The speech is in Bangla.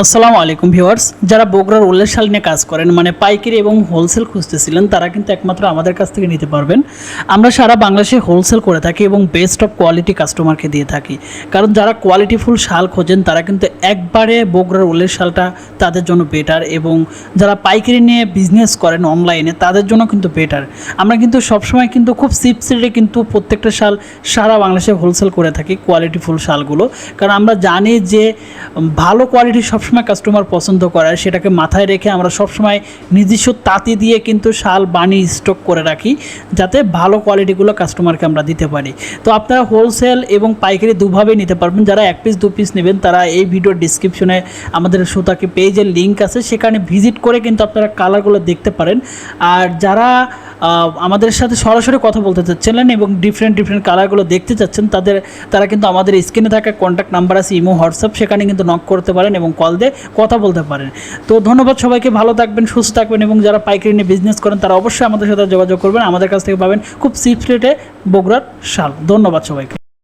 আসসালামু আলাইকুম ভিউয়ার্স, যারা বগুড়ার উল্লের শাল নিয়ে কাজ করেন মানে পাইকারি এবং হোলসেল খুঁজতেছিলেন, তারা কিন্তু একমাত্র আমাদের কাছ থেকে নিতে পারবেন। আমরা সারা বাংলাদেশে হোলসেল করে থাকি এবং বেস্ট অফ কোয়ালিটি কাস্টমারকে দিয়ে থাকি। কারণ যারা কোয়ালিটিফুল শাল খোঁজেন, তারা কিন্তু একবারে বগুড়ার উল্লের শালটা তাদের জন্য বেটার এবং যারা পাইকারি নিয়ে বিজনেস করেন অনলাইনে তাদের জন্য কিন্তু বেটার আমরা কিন্তু সবসময় কিন্তু খুব রেটে কিন্তু প্রত্যেকটা শাল সারা বাংলাদেশে হোলসেল করে থাকি কোয়ালিটিফুল শালগুলো। কারণ আমরা জানি যে ভালো কোয়ালিটি সবসময় কাস্টমার পছন্দ করে। সেটাকে মাথায় রেখে আমরা সবসময় নিজস্ব তাঁতি দিয়ে কিন্তু শাল বানিয়ে স্টক করে রাখি, যাতে ভালো কোয়ালিটিগুলো কাস্টমারকে আমরা দিতে পারি। তো আপনারা হোলসেল এবং পাইকারি দুভাবেই নিতে পারবেন। যারা এক পিস দু পিস নেবেন, তারা এই ভিডিওর ডিসক্রিপশনে আমাদের সুতাকে পেজের লিঙ্ক আছে। সেখানে ভিজিট করে কিন্তু আপনারা কালারগুলো দেখতে পারেন। আর যারা আমাদের সাথে সরাসরি কথা বলতে চাচ্ছিলেন এবং ডিফারেন্ট ডিফারেন্ট কালারগুলো দেখতে চাচ্ছেন। তাদের, তারা কিন্তু আমাদের স্ক্রিনে থাকা কন্ট্যাক্ট নাম্বার আছে, ইমো, হোয়াটসঅ্যাপ, সেখানে কিন্তু নক করতে পারেন এবং কল দিয়ে কথা বলতে পারেন। তো ধন্যবাদ সবাইকে, ভালো থাকবেন, সুস্থ থাকবেন এবং যারা পাইকারি নিয়ে বিজনেস করেন, তারা অবশ্যই আমাদের সাথে যোগাযোগ করবেন। আমাদের কাছ থেকে পাবেন খুব সিফ রেটে বগুড়ার শাল। ধন্যবাদ সবাইকে।